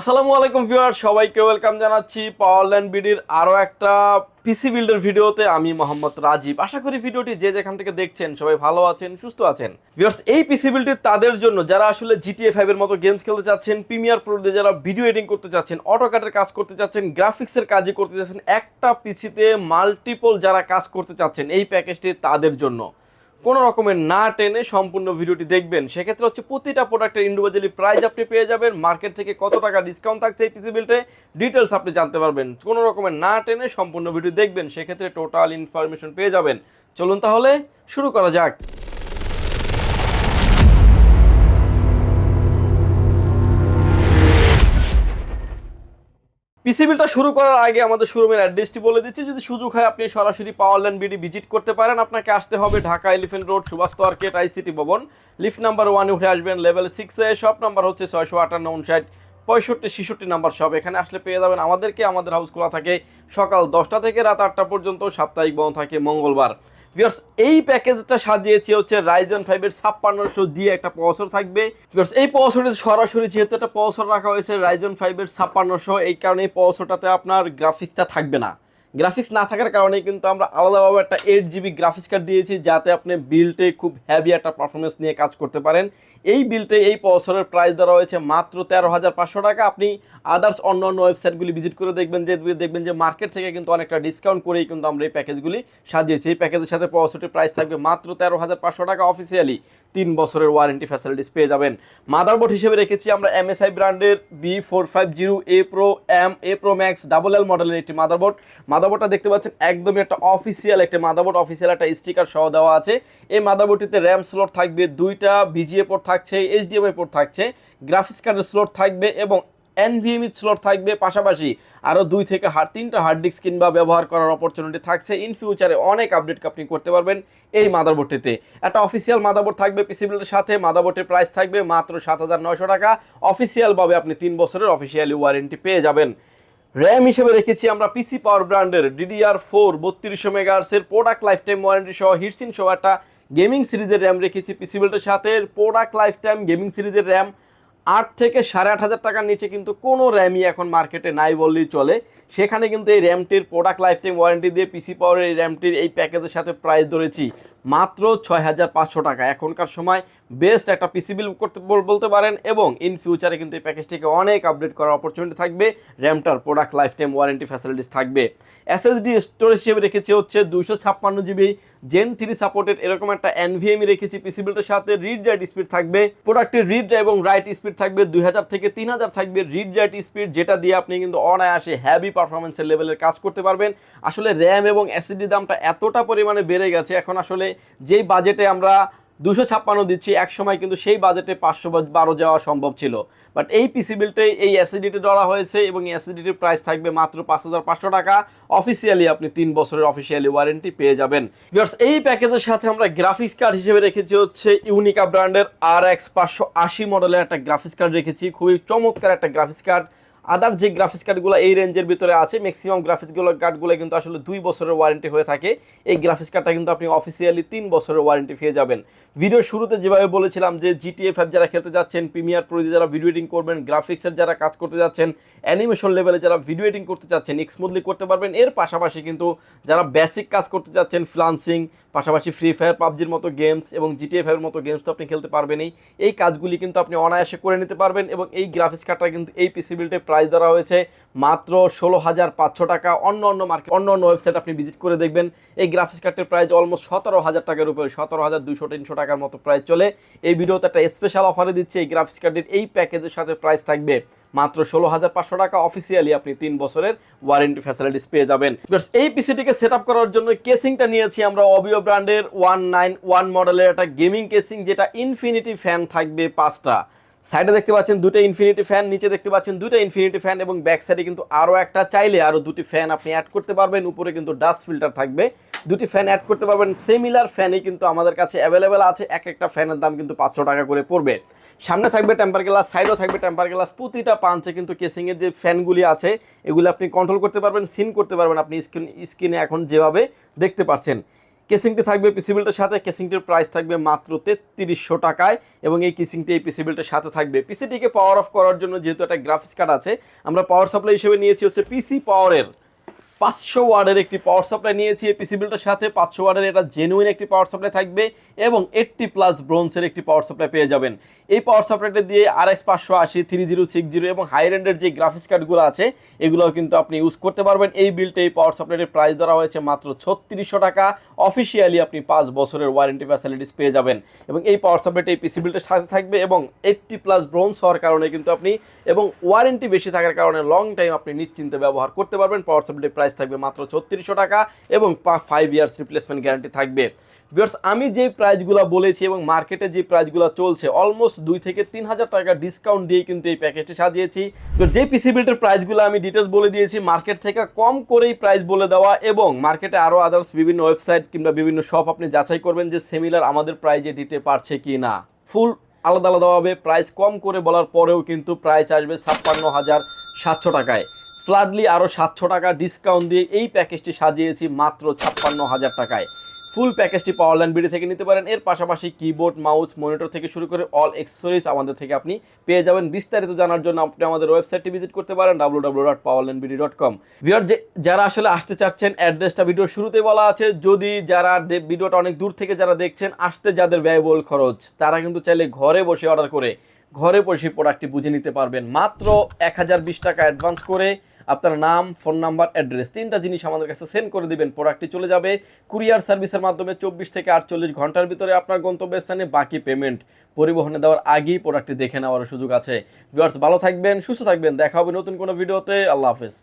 আসসালামু আলাইকুম ভিউয়ার সবাইকে ওয়েলকাম জানাচ্ছি পাওয়ারল্যান্ড বিডির আরও একটা পিসি বিল্ডের ভিডিওতে। আমি মোহাম্মদ রাজীব। আশা করি ভিডিওটি যে যেখান থেকে দেখছেন সবাই ভালো আছেন, সুস্থ আছেন। ভিউয়ার্স, এই পিসি বিল্ডটি তাদের জন্য, যারা আসলে জিটিএ ফাইভের মতো গেমস খেলতে চাচ্ছেন প্রিমিয়ার প্রোতে যারা ভিডিও এডিটিং করতে চাচ্ছেন অটোকাটের কাজ করতে চাচ্ছেন গ্রাফিক্সের কাজই করতে চাচ্ছেন, একটা পিসিতে মাল্টিপল যারা কাজ করতে চাচ্ছেন, এই প্যাকেজটি তাদের জন্য। কোনো রকমের না টেনে সম্পূর্ণ ভিডিওটি দেখবেন। সেক্ষেত্রে হচ্ছে প্রতিটা প্রোডাক্টের ইন্ডিভিজুয়ালি প্রাইস আপনি পেয়ে যাবেন। মার্কেট থেকে কত টাকা ডিসকাউন্ট থাকছে এই পিসি বিলটে ডিটেলস আপনি জানতে পারবেন। কোনো রকমের না টেনে সম্পূর্ণ ভিডিও দেখবেন, সেক্ষেত্রে টোটাল ইনফরমেশন পেয়ে যাবেন। চলুন তাহলে শুরু করা যাক। পিসি বিলটা শুরু করার আগে আমাদের শোরুমের অ্যাড্রেসটি বলে দিচ্ছি। যদি সুযোগ হয় আপনি সরাসরি পাওয়ারল্যান্ড বিডি ভিজিট করতে পারেন। আপনাকে আসতে হবে Dhaka elephant road Subhash market ICT Bhaban. Lift number ওয়ানে উঠে আসবেন লেভেল সিক্সে শপ নাম্বার হচ্ছে ছয়শো আটান্ন, উনষাট, পঁয়ষট্টি, ছেষট্টি নাম্বার সব এখানে আসলে পেয়ে যাবেন আমাদেরকে। আমাদের হাউস খোলা থাকে সকাল দশটা থেকে রাত আটটা পর্যন্ত। সাপ্তাহিক বন্ধ থাকে মঙ্গলবার। ভিউয়ার্স এই প্যাকেজটা সাজিয়েছে হচ্ছে রাইজন ফাইভের ছাপ্পান্নশো দিয়ে একটা পসর থাকবে। ভিউয়ার্স এই প্রসেসরে সরাসরি যেহেতু একটা পসর রাখা হয়েছে রাইজন ফাইভের ছাপ্পান্নশো, এই কারণে এই প্রসেসরটাতে আপনার গ্রাফিক্সটা থাকবে না। গ্রাফিক্স না থাকার কারণে কিন্তু আমরা আলাদাভাবে একটা এইট জিবি গ্রাফিক্স কার্ড দিয়েছি, যাতে আপনি বিল্টে খুব হ্যাভি একটা পারফরমেন্স নিয়ে কাজ করতে পারেন। এই বিল্টে এই প্রসেসরের প্রাইস দেওয়া হয়েছে মাত্র তেরো হাজার পাঁচশো টাকা। আপনি আদার্স অন্য অন্য ওয়েবসাইটগুলি ভিজিট করে দেখবেন, যে দেখবেন যে মার্কেট থেকে কিন্তু অনেকটা ডিসকাউন্ট করেই কিন্তু আমরা এই প্যাকেজগুলি সাজিয়েছি। এই প্যাকেজের সাথে প্রসেসরটির প্রাইস থাকবে মাত্র তেরো হাজার পাঁচশো টাকা অফিসিয়ালি তিন বছরের ওয়ারেন্টি ফ্যাসিলিটিস পেয়ে যাবেন। মাদারবোর্ড হিসেবে রেখেছি আমরা এমএসআই ব্র্যান্ডের B four five zero A pro M A pro max double L মডেলের একটি মাদারবোর্ড মাদারবোর্ডটা দেখতে পাচ্ছেন, একদমই একটা অফিসিয়াল একটা মাদারবোর্ড অফিসিয়াল একটা স্টিকার সহ দেওয়া আছে। এই মাদারবোর্ডটিতে র্যাম স্লট থাকবে, দুইটা বিজিএ পোর্ট থাকছে এইচডিএমআই পোর্ট থাকছে গ্রাফিক্স কার্ডের স্লট থাকবে এবং এনভিএমই স্লট থাকবে পাশাপাশি আরও দুই থেকে তিনটা হার্ড ডিস্ক কিংবা ব্যবহার করার অপরচুনিটি থাকছে। ইন ফিউচারে অনেক আপডেট আপনি করতে পারবেন এই মাদারবোর্ডটিতে। একটা অফিসিয়াল মাদারবোর্ড থাকবে পিসিবিলের সাথে, মাদারবোর্ডের প্রাইস থাকবে মাত্র সাত হাজার নয়শো টাকা। অফিসিয়ালভাবে আপনি তিন বছরের অফিসিয়ালি ওয়ারেন্টি পেয়ে যাবেন। র্যাম হিসেবে রেখেছি আমরা পিসি পাওয়ার ব্র্যান্ডের ডিডিআর ফোর বত্রিশশো মেগাহার্সের প্রোডাক্ট লাইফ টাইম ওয়ারেন্টি সহ হিটসিন সহ একটা গেমিং সিরিজের র্যাম রেখেছি পিসি বেল্টের সাথে প্রোডাক্ট লাইফ টাইম গেমিং সিরিজের র্যাম আট থেকে সাড়ে আট হাজার টাকার নিচে কিন্তু কোনো র্যামই এখন মার্কেটে নাই বললেই চলে। সেখানে কিন্তু এই র্যামটির প্রোডাক্ট লাইফ টাইম ওয়ারেন্টি দিয়ে পিসি পাওয়ার এই র্যামটির এই প্যাকেজের সাথে প্রাইস ধরেছি মাত্র ছয় হাজার পাঁচশো টাকা। এখনকার সময় বেস্ট একটা পিসি বিল করতে বলতে পারেন এবং ইন ফিউচারে কিন্তু এই প্যাকেজটিকে অনেক আপডেট করার অপরচুনিটি থাকবে। র্যামটার product life time warranty facilities থাকবে। এসএসডি স্টোরেজ হিসেবে রেখেছি হচ্ছে দুশো ছাপ্পান্ন জিবি জেন থ্রি সাপোর্টেড এরকম একটা এনভিএমই রেখেছি পিসি বিলটার সাথে। রিড রাইট স্পিড থাকবে। প্রোডাক্টের রিড এবং রাইট স্পিড থাকবে দুই হাজার থেকে তিন হাজার থাকবে। রিড রাইট স্পিড যেটা দিয়ে আপনি কিন্তু অনায়াসে হ্যাভি পারফরমেন্সের লেভেলের কাজ করতে পারবেন। আসলে র্যাম এবং এসএসডি দামটা এতটা পরিমাণে বেড়ে গেছে, এখন আসলে যেই বাজেটে আমরা দুশো ছাপ্পান্ন দিচ্ছি এক সময় কিন্তু সেই বাজেটে পাঁচশো বারো যাওয়া সম্ভব ছিল। বাট এই পিসি এই অ্যাসিডিটি ধরা হয়েছে এবং এই অ্যাসিডিটির প্রাইস থাকবে মাত্র পাঁচ হাজার পাঁচশো টাকা। অফিসিয়ালি আপনি তিন বছরের অফিসিয়ালি ওয়ারেন্টি পেয়ে যাবেন। Viewers, এই প্যাকেজের সাথে আমরা গ্রাফিক্স কার্ড হিসেবে রেখেছি হচ্ছে ইউনিকা ব্র্যান্ডের আর এক্স পাঁচশো আশি মডেলের একটা গ্রাফিক্স কার্ড রেখেছি। খুবই চমৎকার একটা গ্রাফিক্স কার্ড আদার যে গ্রাফিক্স কার্ডগুলো এই রেঞ্জের ভিতরে আছে ম্যাক্সিমাম গ্রাফিক্সগুলো কার্ডগুলো কিন্তু আসলে দুই বছরের ওয়ারেন্টি হয়ে থাকে। এই গ্রাফিক্স কার্ডটা কিন্তু আপনি অফিসিয়ালি তিন বছরের ওয়ারেন্টি পেয়ে যাবেন। ভিডিওর শুরুতে যেভাবে বলেছিলাম যে জিটিএ ফাইভ যারা খেলতে যাচ্ছেন প্রিমিয়ার প্রোতে যারা ভিডিও এডিটিং করবেন গ্রাফিক্সের যারা কাজ করতে যাচ্ছেন অ্যানিমেশন লেভেলে যারা ভিডিও এডিটিং করতে চাচ্ছেন স্মুথলি করতে পারবেন। এর পাশাপাশি কিন্তু যারা বেসিক কাজ করতে যাচ্ছেন ফ্লান্সিং পাশাপাশি ফ্রি ফায়ার পাবজির মতো গেমস এবং জিটিএ মতো গেমস তো আপনি খেলতে পারবেনই। এই কাজগুলি কিন্তু আপনি অনায়াসে করে নিতে পারবেন এবং এই গ্রাফিক্স কার্ডটা কিন্তু এই পিসি বিল্টে প্রাইস ধরা হয়েছে মাত্র ষোলো হাজার পাঁচশো টাকা। অন্য অন্য মার্কেট অন্য অন্য ওয়েবসাইট আপনি ভিজিট করে দেখবেন। এই গ্রাফিক্স কার্ডের প্রাইস অলমোস্ট সতেরো হাজার টাকার উপরে, সতেরো হাজার দুশো তিনশো টাকার মতো প্রাইস চলে। এই ভিডিওতে একটা স্পেশাল অফারে দিচ্ছে, এই গ্রাফিক্স কার্ডের এই প্যাকেজের সাথে প্রাইস থাকবে মাত্র ষোলো হাজার পাঁচশো টাকা। অফিসিয়ালি আপনি তিন বছরের ওয়ারেন্টি ফ্যাসিলিটিস পেয়ে যাবেন। এই পিসিটিকে সেট আপ করার জন্য কেসিংটা নিয়েছি আমরা অবিও ব্র্যান্ডের ওয়ান নাইন ওয়ান মডেলের একটা গেমিং কেসিং যেটা ইনফিনিটি ফ্যান থাকবে পাঁচটা। সাইডে দেখতে পাচ্ছেন দুটো ইনফিনিটি ফ্যান নিচে দেখতে পাচ্ছেন দুটো ইনফিনিটি ফ্যান এবং ব্যাক সাইডে কিন্তু আরও একটা চাইলে আরও দুটি ফ্যান আপনি অ্যাড করতে পারবেন। উপরে কিন্তু ডাস্ট ফিল্টার থাকবে। দুটি ফ্যান অ্যাড করতে পারবেন। সিমিলার ফ্যানই কিন্তু আমাদের কাছে অ্যাভেলেবেল আছে। এক একটা ফ্যানের দাম কিন্তু পাঁচশো টাকা করে পড়বে। সামনে থাকবে টেম্পার গ্লাস সাইডেও থাকবে টেম্পার গ্লাস প্রতিটা পাঞ্চে কিন্তু কেসিংয়ের যে ফ্যানগুলি আছে, এগুলো আপনি কন্ট্রোল করতে পারবেন সিন করতে পারবেন। আপনি স্ক্রিন স্ক্রিনে এখন যেভাবে দেখতে পাচ্ছেন। কেসিংটি থাকবে পিসিবিলটার সাথে, কেসিংটির প্রাইস থাকবে মাত্র তেত্রিশশো টাকায় এবং এই কেসিংটি এই পিসিবিলটার সাথে থাকবে। পিসিটিকে পাওয়ার অফ করার জন্য যেহেতু একটা গ্রাফিক্স কার্ড আছে, আমরা পাওয়ার সাপ্লাই হিসেবে নিয়েছি হচ্ছে পিসি পাওয়ারের পাঁচশো ওয়ার্ডের একটি পাওয়ার সাপ্লাই নিয়েছি পিসি বিলটার সাথে পাঁচশো ওয়ার্ডের এটা জেনুইন একটি পাওয়ার সাপ্লাই থাকবে এবং এইটটি প্লাস ব্রোঞ্জের একটি পাওয়ার সাপ্লাই পেয়ে যাবেন। এই পাওয়ার সাপ্লাইটা দিয়ে আর এক্স পাঁচশো আশি থ্রি জিরো সিক্স জিরো এবং হাই রেন্ডের যে গ্রাফিক্স কার্ডগুলো আছে, এগুলোও কিন্তু আপনি ইউজ করতে পারবেন। এই বিলটা এই পাওয়ার সাপ্লাইয়ের প্রাইস ধরা হয়েছে মাত্র ছত্রিশশো টাকা। অফিসিয়ালি আপনি পাঁচ বছরের ওয়ারেন্টি ফ্যাসিলিটিস পেয়ে যাবেন এবং এই পাওয়ার সাপ্লাইটা এই পিসি বিলটার সাথে থাকবে এবং এইটটি প্লাস ব্রোঞ্জ হওয়ার কারণে কিন্তু আপনি এবং ওয়ারেন্টি বেশি থাকার কারণে লং টাইম আপনি নিশ্চিন্তে ব্যবহার করতে পারবেন। পাওয়ার সাপ্লাইয়ের প্রাইস থাকবে মাত্র ছত্রিশশো টাকা এবং ফাইভ ইয়ার্স রিপ্লেসমেন্ট গ্যারান্টি থাকবে। বিয়ার্স আমি যে প্রাইসগুলো বলেছি এবং মার্কেটে যে প্রাইসগুলো চলছে অলমোস্ট দুই থেকে তিন হাজার টাকা ডিসকাউন্ট দিয়ে কিন্তু এই প্যাকেজটি সাজিয়েছি। তো যে পিসি বিল্টের প্রাইসগুলো আমি ডিটেলস বলে দিয়েছি মার্কেট থেকে কম করেই প্রাইস বলে দেওয়া এবং মার্কেটে আরও আদার্স বিভিন্ন ওয়েবসাইট কিংবা বিভিন্ন শপ আপনি যাচাই করবেন যে সেমিলার আমাদের প্রাইজে দিতে পারছে কি না ফুল আলাদা আলাদাভাবে প্রাইস কম করে বলার পরেও কিন্তু প্রাইস আসবে ছাপ্পান্ন হাজার সাতশো টাকায়। ফ্লাডলি আরও সাতশো টাকা ডিসকাউন্ট দিয়ে এই প্যাকেজটি সাজিয়েছি মাত্র ছাপ্পান্ন হাজার টাকায়। ফুল প্যাকেজটি পাওয়ার ল্যান্ড বিডি থেকে নিতে পারেন। এর পাশাপাশি কিবোর্ড মাউস মনিটর থেকে শুরু করে অল এক্সেসরিজ আমাদের থেকে আপনি পেয়ে যাবেন। বিস্তারিত জানার জন্য আপনি আমাদের ওয়েবসাইটটি ভিজিট করতে পারেন W W dot power land BD dot com viewer যে যারা আসলে আসতে চাচ্ছেন অ্যাড্রেসটা ভিডিওর শুরুতে বলা আছে। যদি যারা ভিডিওটা অনেক দূর থেকে যারা দেখছেন, আসতে যাদের ব্যয়বহুল খরচ, তারা কিন্তু চাইলে ঘরে বসে অর্ডার করে ঘরে বসে প্রোডাক্টটি বুঝে নিতে পারবেন। মাত্র এক হাজার বিশ টাকা অ্যাডভান্স করে আপনার নাম ফোন নাম্বার অ্যাড্রেস তিনটা জিনিস আমাদের কাছে সেন্ড করে দিবেন। প্রোডাক্টটি চলে যাবে কুরিয়ার সার্ভিসের মাধ্যমে চব্বিশ থেকে আটচল্লিশ ঘণ্টার ভিতরে আপনার গন্তব্যস্থানে, বাকি পেমেন্ট পরিবহনে দেওয়ার আগেই প্রোডাক্টটি দেখে নেওয়ার সুযোগ আছে। ভিউয়ার্স ভালো থাকবেন, সুস্থ থাকবেন। দেখা হবে নতুন কোনো ভিডিওতে আল্লাহ হাফেজ।